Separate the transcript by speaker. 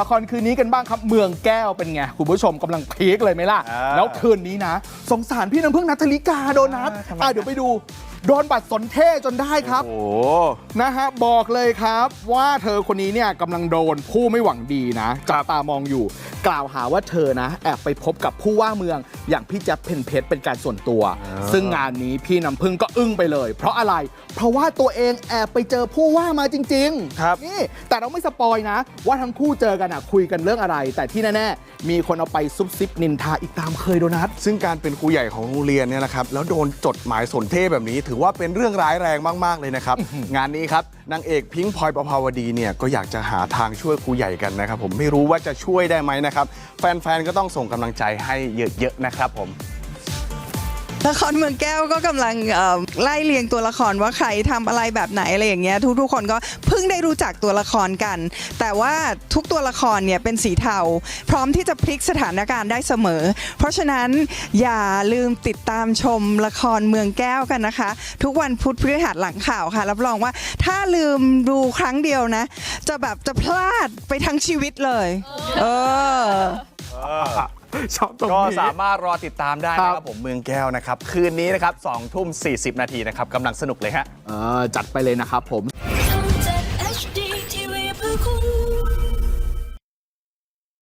Speaker 1: ละครคืนนี้กันบ้างครับเมืองแก้วเป็นไง คุณผู้ชมกำลังพีคเลยไหมล่ะ
Speaker 2: อ่า
Speaker 1: แล้วคืนนี้นะ สงสารพี่น้ำพึ่งนัทธลิกาโดนัท
Speaker 2: อ่าทำไม
Speaker 1: อะเดี๋ยวไปดู โดนบัตรสนเทจนได้ครับ
Speaker 2: โอ้โห
Speaker 1: นะฮะบอกเลยครับว่าเธอคนนี้เนี่ยกำลังโดนผู้ไม่หวังดีนะจับตามองอยู่ กล่าวหาว่าเธอนะ แอบไปพบกับผู้ว่าเมืองอย่างพี่แจ๊บเพนเพชรเป็นการส่วนตัว ซึ่งงานนี้พี่น้ำพึ่งก็อึ้งไปเลย เพราะอะไร เพราะว่าตัวเองแอบไปเจอผู้ว่ามาจริงๆ
Speaker 2: ครับ
Speaker 1: นี่แต่เราไม่สปอยนะ ว่าทั้งคู่เจอกันอะคุยกันเรื่องอะไร แต่ที่แน่ๆมีคนเอาไปซุบซิบนินทาอีกตามเคยโดนัท
Speaker 2: ซึ่งการเป็นครูใหญ่ของโรงเรียนเนี่ยนะครับแล้วโดนจดหมายสนเทศแบบนี้ถือว่าเป็นเรื่องร้ายแรงมากๆเลยนะครับ งานนี้ครับนางเอกพิงค์พลอยประภาวดีเนี่ยก็อยากจะหาทางช่วยครูใหญ่กันนะครับผมไม่รู้ว่าจะช่วยได้ไหมนะครับ แฟนๆก็ต้องส่งกำลังใจให้เยอะๆนะครับผม
Speaker 3: ละครเมืองแก้วก็กำลังไล่เรียงตัวละครว่าใครทำอะไรแบบไหนอะไรอย่างเงี้ยทุกๆคนก็เพิ่งได้รู้จักตัวละครกัน แต่ว่าทุกตัวละครเนี่ยเป็นสีเทา พร้อมที่จะพลิกสถานการณ์ได้เสมอ เพราะฉะนั้นอย่าลืมติดตามชมละครเมืองแก้วกันนะคะ ทุกวันพุธพฤหัสหลังข่าวค่ะ รับรองว่าถ้าลืมดูครั้งเดียวนะ จะแบบจะพลาดไปทั้งชีวิตเลย เออ
Speaker 1: ชอบตรง
Speaker 2: ก็
Speaker 1: นี้
Speaker 2: สามารถรอติดตามได้นะค
Speaker 1: ครั
Speaker 2: รับ บผมเมืองแก้วนะครับ คืนนี้นะครับ2ทุ่ม40 นาทีนะครับกำลังสนุกเลยฮะ
Speaker 1: เออจัดไปเลยนะครับผม